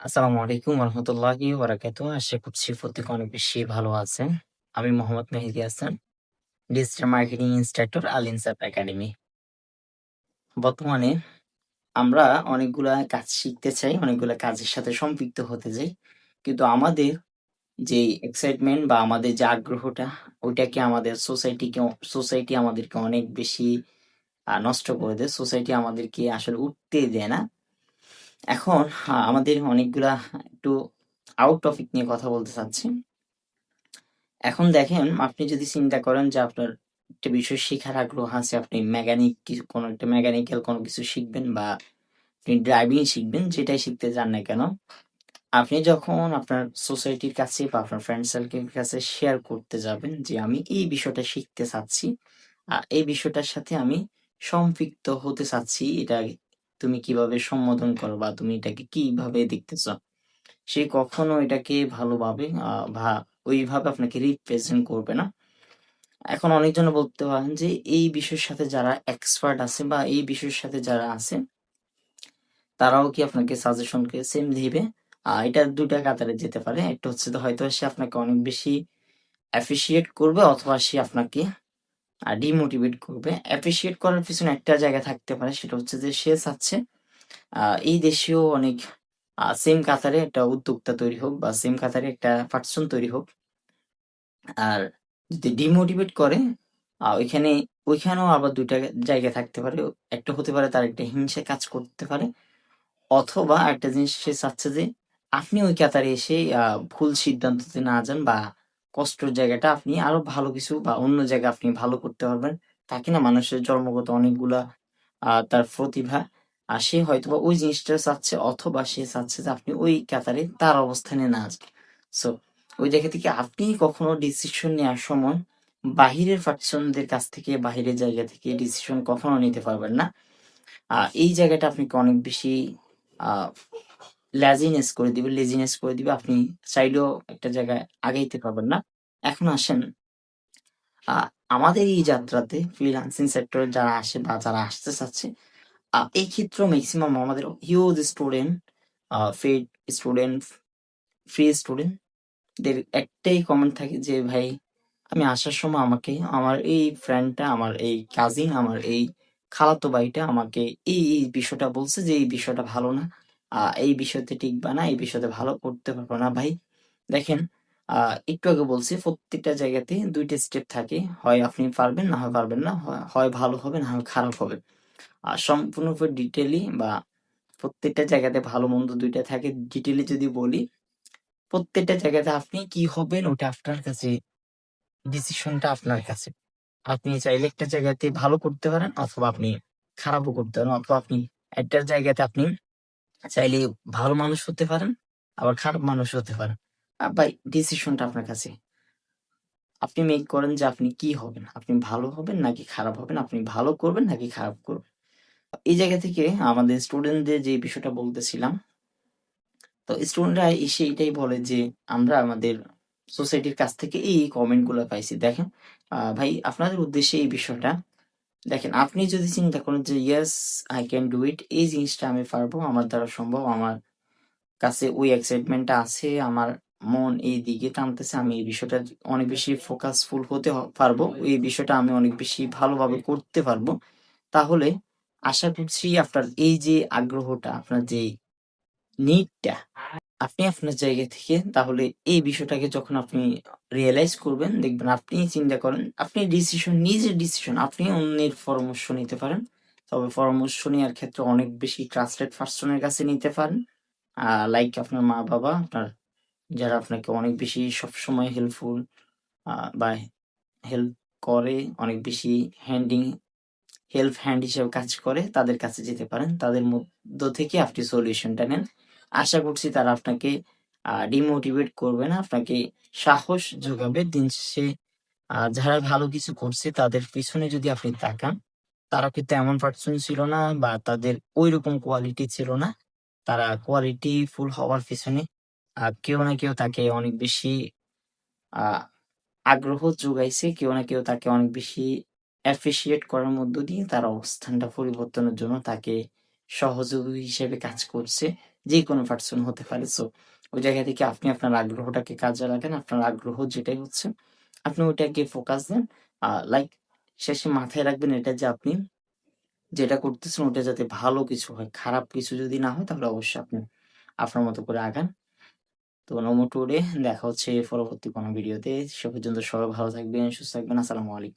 আসসালামু আলাইকুম রহমতুল্লাহি ওবরাকাতু আশা করছি প্রত্যেকে অনেক বেশি ভালো আছেন। আমি Mohammad Mehedi Hasan, digital marketing instructor Al Insaf academy. বর্তমানে আমরা অনেকগুলা কাজ শিখতে চাই, অনেকগুলা কাজের সাথে সম্পৃক্ত হতে চাই। কিন্তু আমাদের যে এক্সাইটমেন্ট বা আমাদের যে আগ্রহটা, ওইটাকে আমাদের সোসাইটিকে সোসাইটি আমাদেরকে অনেক বেশি নষ্ট করে দেয়। সোসাইটি আমাদেরকে আসলে উঠতে দেয় না। এখন আমাদের অনেকগুলা একটু আউট টপিক নিয়ে কথা বলতে চাচ্ছি। এখন দেখেন, আপনি যদি চিন্তা করেন যে আপনার একটা বিষয় শেখার আগ্রহ আছে, আপনি মেকানিক কিছু কোনো একটা মেকানিক্যাল কোনো কিছু শিখবেন বা আপনি ড্রাইভিং শিখবেন, যেটাই শিখতে চান না কেন, আপনি যখন আপনার সোসাইটির কাছে বা আপনার ফ্রেন্ড সার্কেলের কাছে শেয়ার করতে যাবেন যে আমি এই বিষয়টা শিখতে চাচ্ছি, আর এই বিষয়টার সাথে আমি সম্পৃক্ত হতে চাচ্ছি, এটা তুমি কীভাবে সম্বোধন করো বা তুমি এটাকে কীভাবে দেখতেছ? সে কখনো এটাকে ভালোভাবে বা ওইভাবে আপনাকে রিপ্রেজেন্ট করবে না। এখন অনেকজন বলতে পারেন যে, এই বিষয়ের সাথে যারা এক্সপার্ট আছে বা এই বিষয়ের সাথে যারা আছে, তারাও কি আপনাকে সাজেশনকে সেম দিবে? আর এটা দুটা কাতারে যেতে পারে। একটা হচ্ছে হয়তো সে আপনাকে অনেক বেশি অ্যাপ্রিসিয়েট করবে অথবা সে আপনাকে ডিমোটিভেট করবে। অ্যাপ্রিসিয়েট করার পিছনে একটা জায়গা থাকতে পারে, সেটা হচ্ছে যে সে চাচ্ছে এই দেশেও অনেক সেম কাতারে একটা উদ্যোক্তা তৈরি হোক বা সেম কাতারে একটা পার্সন তৈরি হোক। আর যদি ডিমোটিভেট করে ওইখানে, ওইখানেও আবার দুইটা জায়গা থাকতে পারে। একটা হতে পারে তার একটা হিংসা কাজ করতে পারে, অথবা একটা জিনিস সে চাচ্ছে যে আপনি ওই কাতারে এসে ভুল সিদ্ধান্ততে না যান বা কষ্টের জায়গাটা আপনি আরও ভালো কিছু বা অন্য জায়গা আপনি ভালো করতে পারবেন। থাকে না মানুষের জন্মগত অনেকগুলা আহ, তার প্রতিভা আর সে হয়তোবা ওই জিনিসটা চাচ্ছে অথবা সে চাচ্ছে যে আপনি ওই কাতারে তার অবস্থানে না যান সো ওই জায়গা থেকে আপনি কখনো ডিসিশন নেওয়ার সময় বাহিরের পার্সনদের কাছ থেকে বাহিরের জায়গা থেকে ডিসিশন কখনো নিতে পারবেন না। এই জায়গাটা আপনাকে অনেক বেশি লেজিনেস করে দিবে লেজিনেস করে দিবে। আপনি চাইলেও একটা জায়গায় আগাইতে পারবেন না। এখন আসেন আমাদের এই যাত্রাতে ফ্রিলান্সিং সেক্টরে যারা আসে বা যারা আসতে চাচ্ছে এই ক্ষেত্রে ম্যাক্সিমাম আমাদের huge student fed student free student দের একটাই কমেন্ট থাকে যে, ভাই, আমি আসার সময় আমাকে, আমার এই ফ্রেন্ডটা আমার এই কাজিন আমার এই খালাতো ভাইটা আমাকে এই এই বিষয়টা বলছে যে, এই বিষয়টা ভালো না। এই বিষয়তে টিকবা না, এই বিষয়তে ভালো করতে পারব না। ভাই, দেখেন একটু আগে বলছি, প্রত্যেকটা জায়গাতে দুইটা স্টেপ থাকে। হয় আপনি পারবেন, না হয় পারবেন না। হয় ভালো হবে, না হয় খারাপ হবে। আর সম্পূর্ণ ডিটেলি বা প্রত্যেকটা জায়গাতে ভালো মন্দ দুইটা থাকে। ডিটেলি যদি বলি, প্রত্যেকটা জায়গাতে আপনি কি হবেন, ওটা আপনার কাছে ডিসিশনটা আপনার কাছে। আপনি চাইলে একটা জায়গাতে ভালো করতে পারেন, অথবা আপনি খারাপও করতে পারেন, অথবা আপনি একটা জায়গাতে আপনি চাইলে ভালো মানুষ হতে পারেন, আবার খারাপ মানুষ হতে পারেন। ভাই ডিসিশনটা আপনার কাছে। আপনি মেক করেন যে আপনি কি হবেন? আপনি ভালো হবেন নাকি খারাপ হবেন? আপনি ভালো করবেন নাকি খারাপ করবেন? এই জায়গা থেকে আমাদের স্টুডেন্টদের যে বিষয়টা বলতেছিলাম, তো স্টুডেন্টরা এসে এটাই বলে যে, আমরা আমাদের সোসাইটির কাছ থেকে এই কমেন্টগুলো পাইছি। দেখেন ভাই, আপনাদের উদ্দেশ্যে এই বিষয়টা দেখেন, আপনি যদি চিন্তা করেন যে yes I can do it এই জিনিসটা আমি পারব, আমার দ্বারা সম্ভব, আমার কাছে ওই এক্সাইটমেন্টটা আছে, আমার মন এই দিকে টানতেছে, আমি এই বিষয়টা অনেক বেশি ফোকাসফুল হতে পারব, এই বিষয়টা আমি অনেক বেশি ভালোভাবে করতে পারব, তাহলে আশা করছি আপনার এই যে আগ্রহটা, আপনার যে নিডটা আপনি আপনার জায়গা থেকে তাহলে এই বিষয়টাকে যখন আপনি রিয়েলাইজ করবেন, দেখবেন আপনি চিন্তা করেন, আপনি ডিসিশন নিজের ডিসিশন আপনি অন্যের পরামর্শ নিতে পারেন। তবে পরামর্শ নেওয়ার ক্ষেত্রে অনেক বেশি ট্রাস্টেড পার্সনের কাছে নিতে পারেন। লাইক আপনার মা বাবা, আপনার যারা আপনাকে অনেক বেশি সবসময় হেল্পফুল বা হেল্প করে, অনেক বেশি হ্যান্ডিং হেল্প হ্যান্ড হিসেবে কাজ করে, তাদের কাছে যেতে পারেন। তাদের মধ্য থেকে আপনি সলিউশনটা নেন। আশা করছি তারা আপনাকে ডিমোটিভেট করবে না, আপনাকে সাহস যোগাবে। দিন শেষে যারা ভালো কিছু করছে তাদের পিছনে যদি আপনি তাকান তারা কিন্তু এমন পার্সন ছিল না বা তাদের ওই রকম কোয়ালিটি ছিল না। তারা কোয়ালিটি ফুল হওয়ার পিছনে কেউ না কেউ তাকে অনেক বেশি আগ্রহ যোগাইছে। কেউ না কেউ তাকে অনেক বেশি অ্যাপ্রিসিয়েট করার মধ্য দিয়ে তার অবস্থানটা পরিবর্তনের জন্য তাকে সহযোগী হিসেবে কাজ করছে। যে কোনো পার্সন হতে পারে। সো ওই জায়গা থেকে আপনি আপনার আগ্রহটাকে কাজে লাগান, আপনার আগ্রহ যেটাই হচ্ছে, আপনি ওইটাকে ফোকাস দেন। লাইক শেষে মাথায় রাখবেন এটা যে আপনি যেটা করতেছেন ওটা যাতে ভালো কিছু হয়। খারাপ কিছু যদি না হয়, তাহলে অবশ্যই আপনি আপনার মতো করে আগান। তো নমো টুডে দেখা হচ্ছে পরবর্তী কোনো ভিডিওতে সে পর্যন্ত সবাই ভালো থাকবেন, সুস্থ থাকবেন। আসসালামু আলাইকুম।